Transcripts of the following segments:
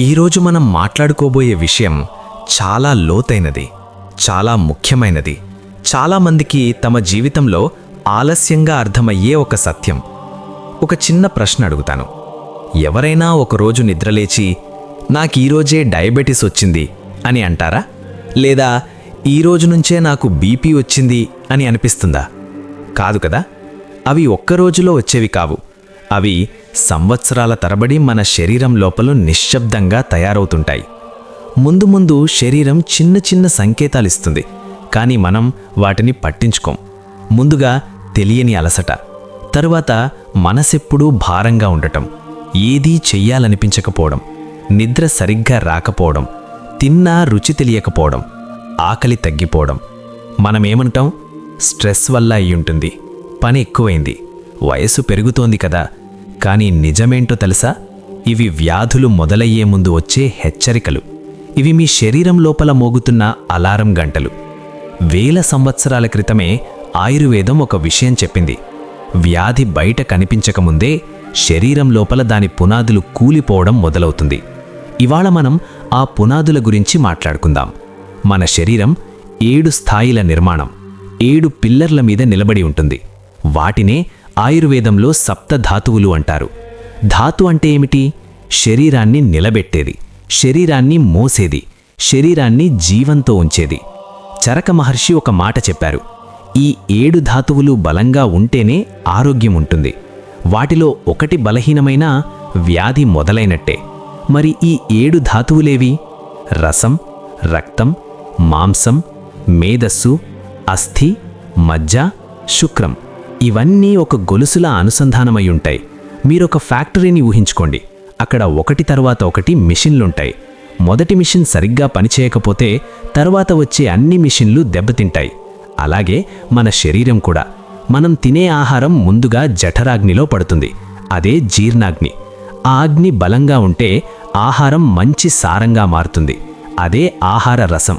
ఈరోజు మనం మాట్లాడుకోబోయే విషయం చాలా లోతైనది చాలా ముఖ్యమైనది. చాలామందికి తమ జీవితంలో ఆలస్యంగా అర్థమయ్యే ఒక సత్యం. ఒక చిన్న ప్రశ్న అడుగుతాను. ఎవరైనా ఒకరోజు నిద్రలేచి నాకు ఈరోజే డయాబెటీస్ వచ్చింది అని అంటారా? లేదా ఈ రోజు నుంచే నాకు బీపీ వచ్చింది అని అనిపిస్తుందా? కాదు కదా. అవి ఒక్క రోజులో వచ్చేవి కావు. అవి సంవత్సరాల తరబడి మన శరీరం లోపల నిశ్శబ్దంగా తయారవుతుంటాయి. ముందు ముందు శరీరం చిన్న చిన్న సంకేతాలు ఇస్తుంది కానీ మనం వాటిని పట్టించుకోం. ముందుగా తెలియని అలసట. తరువాత మనసెప్పుడూ భారంగా ఉండటం. ఏదీ చెయ్యాలనిపించకపోవడం. నిద్ర సరిగ్గా రాకపోవడం. తిన్నా రుచి తెలియకపోవడం. ఆకలి తగ్గిపోవడం. మనమేమంటాం? స్ట్రెస్ వల్ల అయ్యుంటుంది. పని ఎక్కువైంది. వయసు పెరుగుతోంది కదా. కానీ నిజమేంటో తెలుసా? ఇవి వ్యాధులు మొదలయ్యే ముందు వచ్చే హెచ్చరికలు. ఇవి మీ శరీరం లోపల మోగుతున్న అలారం గంటలు. వేల సంవత్సరాల క్రితమే ఆయుర్వేదం ఒక విషయం చెప్పింది. వ్యాధి బయట కనిపించకముందే శరీరం లోపల దాని పునాదులు కూలిపోవడం మొదలవుతుంది. ఇవాళ మనం ఆ పునాదుల గురించి మాట్లాడుకుందాం. మన శరీరం ఏడు స్థాయిల నిర్మాణం ఏడు పిల్లర్ల మీద నిలబడి ఉంటుంది. వాటినే ఆయుర్వేదంలో సప్త ధాతువులు అంటారు. ధాతు అంటే ఏమిటి? శరీరాన్ని నిలబెట్టేది. శరీరాన్ని మోసేది. శరీరాన్ని జీవంతో ఉంచేది. చరక మహర్షి ఒక మాట చెప్పారు. ఈ ఏడు ధాతువులు బలంగా ఉంటేనే ఆరోగ్యం ఉంటుంది. వాటిలో ఒకటి బలహీనమైన వ్యాధి మొదలైనట్టే. మరి ఈ ఏడు ధాతువులేవి? రసం రక్తం మాంసం మేధస్సు అస్థి మజ్జ శుక్రం. ఇవన్నీ ఒక గొలుసులా అనుసంధానమై ఉంటాయి. మీరొక ఫ్యాక్టరీని ఊహించుకోండి. అక్కడ ఒకటి తర్వాత ఒకటి మిషన్లుంటాయి. మొదటి మిషన్ సరిగ్గా పనిచేయకపోతే తర్వాత వచ్చే అన్ని మిషన్లు దెబ్బతింటాయి. అలాగే మన శరీరం కూడా. మనం తినే ఆహారం ముందుగా జఠరాగ్నిలో పడుతుంది. అదే జీర్ణాగ్ని. ఆ అగ్ని బలంగా ఉంటే ఆహారం మంచి సారంగా మారుతుంది. అదే ఆహార రసం.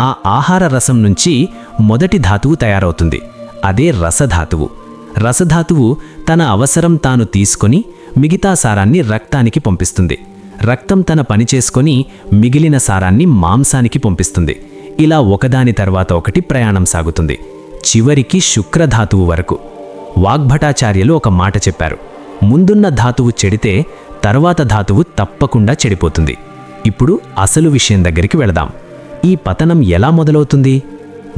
ఆ ఆహార రసం నుంచి మొదటి ధాతువు తయారవుతుంది. అదే రసధాతువు. రసధాతువు తన అవసరం తాను తీసుకొని మిగతా సారాన్ని రక్తానికి పంపిస్తుంది. రక్తం తన పని చేసుకొని మిగిలిన సారాన్ని మాంసానికి పంపిస్తుంది. ఇలా ఒకదాని తర్వాత ఒకటి ప్రయాణం సాగుతుంది. చివరికి శుక్రధాతువు వరకు. వాగ్భటాచార్యులు ఒక మాట చెప్పారు. ముందున్న ధాతువు చెడితే తర్వాత ధాతువు తప్పకుండా చెడిపోతుంది. ఇప్పుడు అసలు విషయం దగ్గరికి వెళదాం. ఈ పతనం ఎలా మొదలవుతుంది?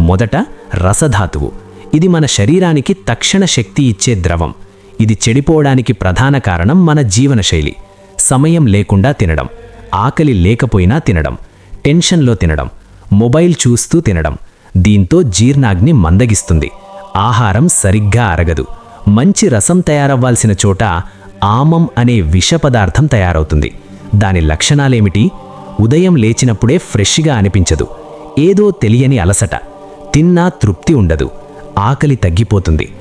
మొదట రసధాతువు. ఇది మన శరీరానికి తక్షణ శక్తి ఇచ్చే ద్రవం. ఇది చెడిపోవడానికి ప్రధాన కారణం మన జీవనశైలి. సమయం లేకుండా తినడం. ఆకలి లేకపోయినా తినడం. టెన్షన్లో తినడం. మొబైల్ చూస్తూ తినడం. దీంతో జీర్ణాగ్ని మందగిస్తుంది. ఆహారం సరిగ్గా అరగదు. మంచి రసం తయారవ్వాల్సిన చోట ఆమం అనే విష పదార్థం తయారవుతుంది. దాని లక్షణాలేమిటి? ఉదయం లేచినప్పుడే ఫ్రెష్గా అనిపించదు. ఏదో తెలియని అలసట. తిన్నా తృప్తి ఉండదు. ఆకలి తగ్గిపోతుంది.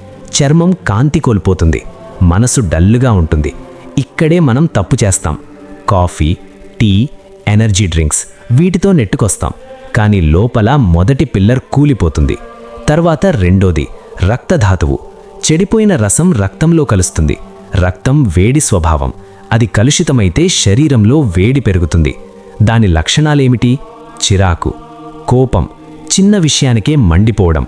చర్మం కాంతి కోల్పోతుంది. మనసు డల్లుగా ఉంటుంది. ఇక్కడే మనం తప్పు చేస్తాం. కాఫీ టీ ఎనర్జీ డ్రింక్స్ వీటితో నెట్టుకొస్తాం. కానీ లోపల మొదటి పిల్లర్ కూలిపోతుంది. తర్వాత రెండోది రక్తధాతువు. చెడిపోయిన రసం రక్తంలో కలుస్తుంది. రక్తం వేడి స్వభావం. అది కలుషితమైతే శరీరంలో వేడి పెరుగుతుంది. దాని లక్షణాలేమిటి? చిరాకు కోపం చిన్న విషయానికే మండిపోవడం.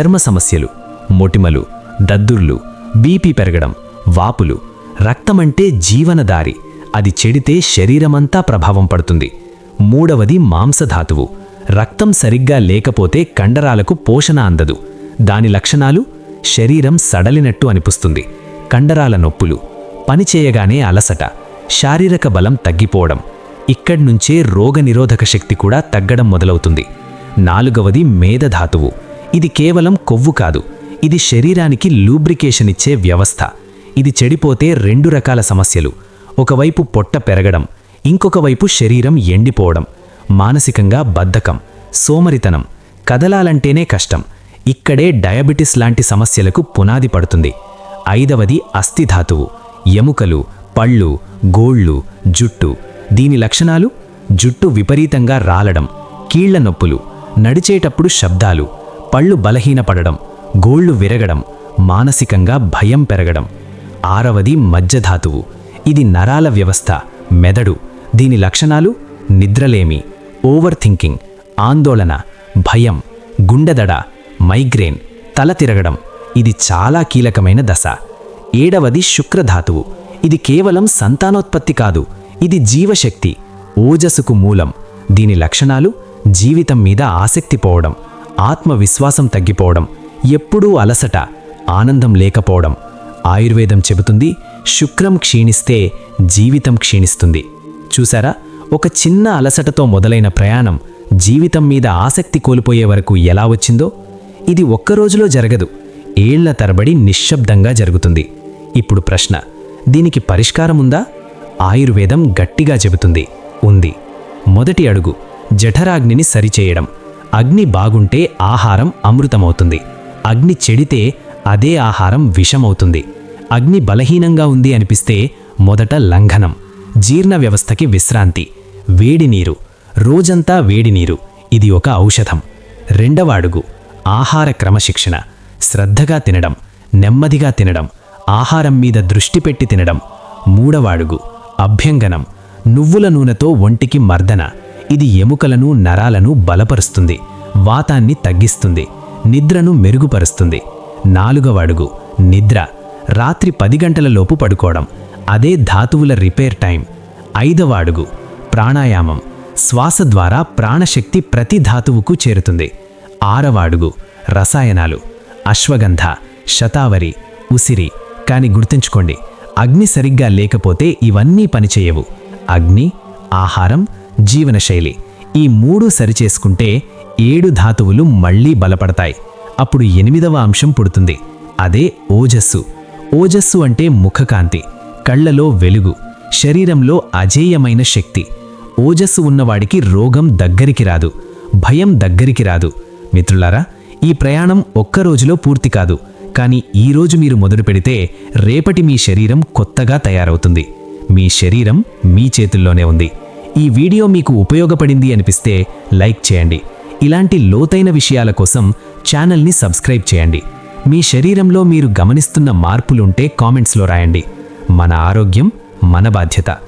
చర్మ సమస్యలు మొటిమలు దద్దుర్లు బీపీ పెరగడం వాపులు రక్తమంటే జీవనదారి అది చెడితే శరీరమంతా ప్రభావం పడుతుంది. మూడవది మాంసధాతువు. రక్తం సరిగ్గా లేకపోతే కండరాలకు పోషణ అందదు. దాని లక్షణాలు శరీరం సడలినట్టు అనిపిస్తుంది. కండరాల నొప్పులు పనిచేయగానే అలసట శారీరక బలం తగ్గిపోవడం ఇక్కడ్నుంచే రోగనిరోధక శక్తి కూడా తగ్గడం మొదలవుతుంది. నాలుగవది మేధధాతువు. ఇది కేవలం కొవ్వు కాదు ఇది శరీరానికి లూబ్రికేషన్ ఇచ్చే వ్యవస్థ. ఇది చెడిపోతే రెండు రకాల సమస్యలు. ఒకవైపు పొట్ట పెరగడం ఇంకొక వైపు శరీరం ఎండిపోవడం మానసికంగా బద్ధకం సోమరితనం కదలాలంటేనే కష్టం. ఇక్కడే డయాబెటిస్ లాంటి సమస్యలకు పునాది పడుతుంది. ఐదవది అస్థిధాతువు ఎముకలు పళ్ళు గోళ్ళు జుట్టు. దీని లక్షణాలు? జుట్టు విపరీతంగా రాలడం కీళ్ళ నొప్పులు నడిచేటప్పుడు శబ్దాలు పళ్ళు బలహీనపడడం గోళ్ళు విరగడం మానసికంగా భయం పెరగడం. ఆరవది మజ్జధాతువు ఇది నరాల వ్యవస్థ మెదడు. దీని లక్షణాలు నిద్రలేమి ఓవర్ థింకింగ్ ఆందోళన భయం గుండెదడ మైగ్రేన్ తల తిరగడం. ఇది చాలా కీలకమైన దశ. ఏడవది శుక్రధాతువు. ఇది కేవలం సంతానోత్పత్తి కాదు ఇది జీవశక్తి ఓజస్సుకు మూలం. దీని లక్షణాలు జీవితం మీద ఆసక్తి పోవడం. ఆత్మవిశ్వాసం తగ్గిపోవడం ఎప్పుడూ అలసట ఆనందం లేకపోవడం ఆయుర్వేదం చెబుతుంది శుక్రం క్షీణిస్తే జీవితం క్షీణిస్తుంది. చూసారా? ఒక చిన్న అలసటతో మొదలైన ప్రయాణం జీవితం మీద ఆసక్తి కోల్పోయే వరకు ఎలా వచ్చిందో? ఇది ఒక్క రోజులో జరగదు ఏళ్ళ తరబడి నిశ్శబ్దంగా జరుగుతుంది. ఇప్పుడు ప్రశ్న దీనికి పరిష్కారం ఉందా? ఆయుర్వేదం గట్టిగా చెబుతుంది ఉంది. మొదటి అడుగు జఠరాగ్నిని సరిచేయడం. అగ్ని బాగుంటే ఆహారం అమృతమవుతుంది. అగ్ని చెడితే అదే ఆహారం విషమవుతుంది. అగ్ని బలహీనంగా ఉంది అనిపిస్తే మొదట లంఘనం జీర్ణ వ్యవస్థకి విశ్రాంతి వేడి నీరు రోజంతా వేడి నీరు ఇది ఒక ఔషధం. రెండవ అడుగు ఆహార క్రమశిక్షణ శ్రద్ధగా తినడం నెమ్మదిగా తినడం ఆహారం మీద దృష్టి పెట్టి తినడం. మూడవ అడుగు అభ్యంగనం నువ్వుల నూనెతో ఒంటికి మర్దన ఇది ఎముకలను నరాలను బలపరుస్తుంది వాతాన్ని తగ్గిస్తుంది నిద్రను మెరుగుపరుస్తుంది. నాలుగవ అడుగు నిద్ర. రాత్రి పది గంటల లోపు పడుకోవడం అదే ధాతువుల రిపేర్ టైం. ఐదవ అడుగు ప్రాణాయామం. శ్వాస ద్వారా ప్రాణశక్తి ప్రతి ధాతువుకు చేరుతుంది. ఆరవ అడుగు రసాయనాలు. అశ్వగంధ శతావరి ఉసిరి. కాని గుర్తుంచుకోండి అగ్ని సరిగ్గా లేకపోతే ఇవన్నీ పనిచేయవు. అగ్ని ఆహారం జీవనశైలి. ఈ మూడు సరిచేసుకుంటే ఏడు ధాతువులు మళ్ళీ బలపడతాయి. అప్పుడు ఎనిమిదవ అంశం పుడుతుంది. అదే ఓజస్సు. ఓజస్సు అంటే ముఖకాంతి కళ్ళలో వెలుగు శరీరంలో అజేయమైన శక్తి. ఓజస్సు ఉన్నవాడికి రోగం దగ్గరికి రాదు భయం దగ్గరికి రాదు. మిత్రులారా ఈ ప్రయాణం ఒక్క రోజులో పూర్తి కాదు. కానీ ఈ రోజు మీరు మొదలు పెడితే రేపటి మీ శరీరం కొత్తగా తయారవుతుంది. మీ శరీరం మీ చేతుల్లోనే ఉంది. ఈ వీడియో మీకు ఉపయోగపడింది అనిపిస్తే లైక్ చేయండి. ఇలాంటి లోతైన విషయాల కోసం ఛానల్ని సబ్స్క్రైబ్ చేయండి. మీ శరీరంలో మీరు గమనిస్తున్న మార్పులుంటే కామెంట్స్లో రాయండి. మన ఆరోగ్యం మన బాధ్యత.